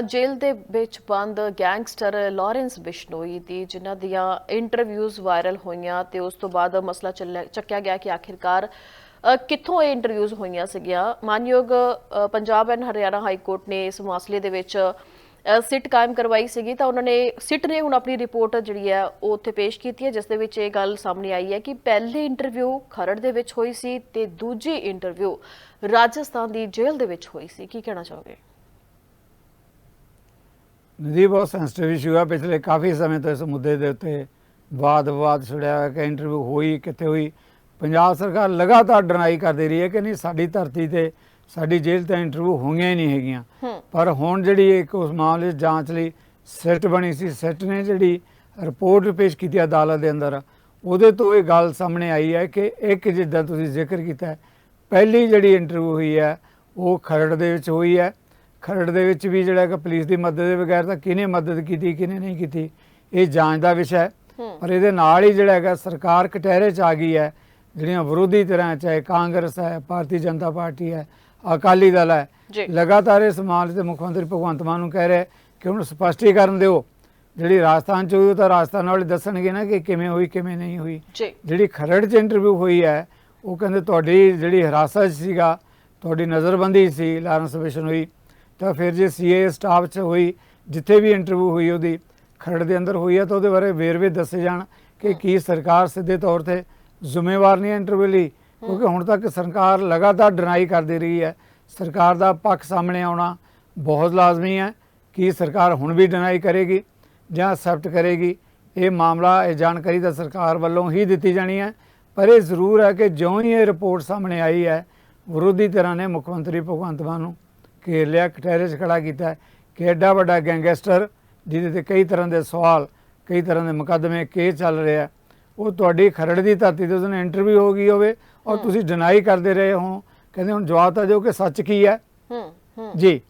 ਜੇਲ੍ਹ ਦੇ ਵਿੱਚ ਬੰਦ ਗੈਂਗਸਟਰ ਲਾਰੈਂਸ ਬਿਸ਼ਨੋਈ ਦੀ ਜਿਨ੍ਹਾਂ ਦੀਆਂ ਇੰਟਰਵਿਊਜ਼ ਵਾਇਰਲ ਹੋਈਆਂ ਤੇ ਉਸ ਤੋਂ ਬਾਅਦ ਮਸਲਾ ਚੱਲਿਆ- ਚੱਕਿਆ ਗਿਆ ਕਿ ਆਖਿਰਕਾਰ ਕਿੱਥੋਂ ਇਹ ਇੰਟਰਵਿਊਜ਼ ਹੋਈਆਂ ਸੀਗੀਆਂ? ਮਾਨਯੋਗ Punjab and Haryana high court ਨੇ ਇਸ ਮਸਲੇ ਦੇ ਵਿੱਚ ਅ, ਸਿਟ ਕਾਇਮ ਕਰਵਾਈ ਸੀਗੀ ਤਾਂ ਉਹਨਾਂ ਨੇ ਸਿਟ ਨੇ ਹੁਣ ਆਪਣੀ ਰਿਪੋਰਟ ਜਿਹੜੀ ਹੈ ਉਹ ਉੱਥੇ ਪੇਸ਼ ਕੀਤੀ ਹੈ ਜਿਸ ਦੇ ਵਿੱਚ ਇਹ ਗੱਲ ਸਾਹਮਣੇ ਆਈ ਹੈ ਕਿ ਪਹਿਲੀ ਇੰਟਰਵਿਊ ਖਰੜ ਦੇ ਵਿੱਚ ਹੋਈ ਸੀ ਤੇ ਦੂਜੀ ਇੰਟਰਵਿਊ ਰਾਜਸਥਾਨ ਦੀ ਜੇਲ੍ਹ ਦੇ ਵਿੱਚ ਹੋਈ ਸੀ। ਕੀ ਕਹਿਣਾ ਚਾਹੋਗੇ? ਨਦੀ ਬਹੁਤ ਸੈਂਸਿਟਿਵ ਇਸ਼ੂ ਆ। ਪਿਛਲੇ ਕਾਫੀ ਸਮੇਂ ਤੋਂ ਇਸ ਮੁੱਦੇ ਦੇ ਉੱਤੇ ਵਾਦ ਵਿਵਾਦ ਛੜਿਆ ਹੋਇਆ ਕਿ ਇੰਟਰਵਿਊ ਹੋਈ ਕਿੱਥੇ ਹੋਈ। ਪੰਜਾਬ ਸਰਕਾਰ ਲਗਾਤਾਰ ਡਰਾਈ ਕਰਦੀ ਰਹੀ ਹੈ ਕਿ ਨਹੀਂ ਸਾਡੀ ਧਰਤੀ ਤੇ ਸਾਡੀ ਜੇਲ੍ਹ ਤੇ ਇੰਟਰਵਿਊ ਹੋਈਆਂ ਹੀ ਨਹੀਂ ਹੈਗੀਆਂ। ਪਰ ਹੁਣ ਜਿਹੜੀ ਇੱਕ ਉਸ ਮਾਮਲੇ ਜਾਂਚ ਲਈ ਸਿੱਟ ਬਣੀ ਸੀ ਸਿੱਟ ਨੇ ਜਿਹੜੀ ਰਿਪੋਰਟ ਪੇਸ਼ ਕੀਤੀ ਅਦਾਲਤ ਦੇ ਅੰਦਰ ਉਹਦੇ ਤੋਂ ਇਹ ਗੱਲ ਸਾਹਮਣੇ ਆਈ ਹੈ ਕਿ ਇੱਕ ਜਿੱਦਾਂ ਤੁਸੀਂ ਜ਼ਿਕਰ ਕੀਤਾ ਪਹਿਲੀ ਜਿਹੜੀ ਇੰਟਰਵਿਊ ਹੋਈ ਹੈ ਉਹ ਖਰੜ ਦੇ ਵਿੱਚ ਹੋਈ ਹੈ। ਖਰੜ ਦੇ ਵਿੱਚ ਵੀ ਜਿਹੜਾ ਕਿ ਪੁਲਿਸ ਦੀ ਮਦਦ ਦੇ ਬਗੈਰ ਤਾਂ ਕਿਹਨੇ ਮਦਦ ਕੀਤੀ ਕਿਹਨੇ ਨਹੀਂ ਕੀਤੀ ਇਹ ਜਾਂਚ ਦਾ ਵਿਸ਼ਾ ਹੈ। ਪਰ ਇਹਦੇ ਨਾਲ ਹੀ ਜਿਹੜਾ ਹੈਗਾ ਸਰਕਾਰ ਕਟਹਿਰੇ ਚ ਆ ਗਈ ਹੈ ਜਿਹੜੀਆਂ ਵਿਰੋਧੀ ਧਿਰਾਂ ਚਾਹੇ ਕਾਂਗਰਸ ਹੈ ਭਾਰਤੀ ਜਨਤਾ ਪਾਰਟੀ ਹੈ ਅਕਾਲੀ ਦਲ ਹੈ ਲਗਾਤਾਰ ਇਸ ਮਾਮਲੇ ਤੇ ਮੁੱਖ ਮੰਤਰੀ ਭਗਵੰਤ ਮਾਨ ਨੂੰ ਕਹਿ ਰਿਹਾ ਕਿ ਉਹਨੂੰ ਸਪਸ਼ਟੀਕਰਨ ਦਿਓ। ਜਿਹੜੀ ਰਾਜਸਥਾਨ ਚ ਹੋਈ ਉਹ ਤਾਂ ਰਾਜਸਥਾਨ ਵਾਲੇ ਦੱਸਣਗੇ ਨਾ ਕਿ ਕਿਵੇਂ ਹੋਈ ਕਿਵੇਂ ਨਹੀਂ ਹੋਈ। ਜਿਹੜੀ ਖਰੜ ਚ ਇੰਟਰਵਿਊ ਹੋਈ ਹੈ ਉਹ ਕਹਿੰਦੇ ਤੁਹਾਡੀ ਜਿਹੜੀ ਹਿਰਾਸਤ ਸੀਗਾ ਤੁਹਾਡੀ ਨਜ਼ਰਬੰਦੀ ਸੀ ਲਾਰੈਂਸ ਬਿਸ਼ਨ ਹੋਈ। ਤਾਂ ਫਿਰ ਜੇ ਸੀਏ ਸਟਾਫ 'ਚ ਹੋਈ ਜਿੱਥੇ ਵੀ ਇੰਟਰਵਿਊ ਹੋਈ ਉਹਦੀ ਖਰੜ ਦੇ ਅੰਦਰ ਹੋਈ ਹੈ ਤਾਂ ਉਹਦੇ ਬਾਰੇ ਵੇਰਵੇ ਦੱਸੇ ਜਾਣ ਕਿ ਕੀ ਸਰਕਾਰ ਸਿੱਧੇ ਤੌਰ ਤੇ ਜ਼ਿੰਮੇਵਾਰ ਨਹੀਂ ਹੈ ਇੰਟਰਵਿਊ ਲਈ ਕਿਉਂਕਿ ਹੁਣ ਤੱਕ ਸਰਕਾਰ ਲਗਾਤਾਰ ਡਿਨਾਈ ਕਰਦੀ ਰਹੀ ਹੈ। ਸਰਕਾਰ ਦਾ ਪੱਖ ਸਾਹਮਣੇ ਆਉਣਾ ਬਹੁਤ ਲਾਜ਼ਮੀ ਹੈ। ਕੀ ਸਰਕਾਰ ਹੁਣ ਵੀ ਡਿਨਾਈ ਕਰੇਗੀ ਜਾਂ ਐਕਸੈਪਟ ਕਰੇਗੀ ਇਹ ਮਾਮਲਾ ਇਹ ਜਾਣਕਾਰੀ ਤਾਂ ਸਰਕਾਰ ਵੱਲੋਂ ਹੀ ਦਿੱਤੀ ਜਾਣੀ ਹੈ। ਪਰ ਇਹ ਜ਼ਰੂਰ ਹੈ ਕਿ ਜਿਉਂ ਹੀ ਇਹ ਰਿਪੋਰਟ ਸਾਹਮਣੇ ਆਈ ਹੈ ਵਿਰੋਧੀ ਧਿਰਾਂ ਨੇ ਮੁੱਖ ਮੰਤਰੀ ਭਗਵੰਤ ਮਾਨ ਨੂੰ ਘੇਰ ਲਿਆ 'ਚ ਖੜਾ ਕੀਤਾ ਕਿ ਐਡਾ ਵੱਡਾ ਗੈਂਗਸਟਰ ਜਿਹਦੇ ਤੇ ਕਈ ਤਰ੍ਹਾਂ ਦੇ ਸਵਾਲ ਕਈ ਤਰ੍ਹਾਂ ਦੇ ਮੁਕੱਦਮੇ ਕੇਸ ਚੱਲ ਰਿਹਾ ਉਹ ਤੁਹਾਡੀ ਖਰੜ ਦੀ ਧਰਤੀ ਤੇ ਉਹਨੇ ਇੰਟਰਵਿਊ ਹੋ ਗਈ ਹੋਵੇ ਔਰ ਤੁਸੀਂ ਡਿਨਾਈ ਕਰਦੇ ਰਹੇ ਹੋ। ਕਹਿੰਦੇ ਹੁਣ ਜਵਾਬ ਤਾਂ ਦਿਓ ਕਿ ਸੱਚ ਕੀ ਹੈ? ਹੂੰ ਹੂੰ। ਜੀ।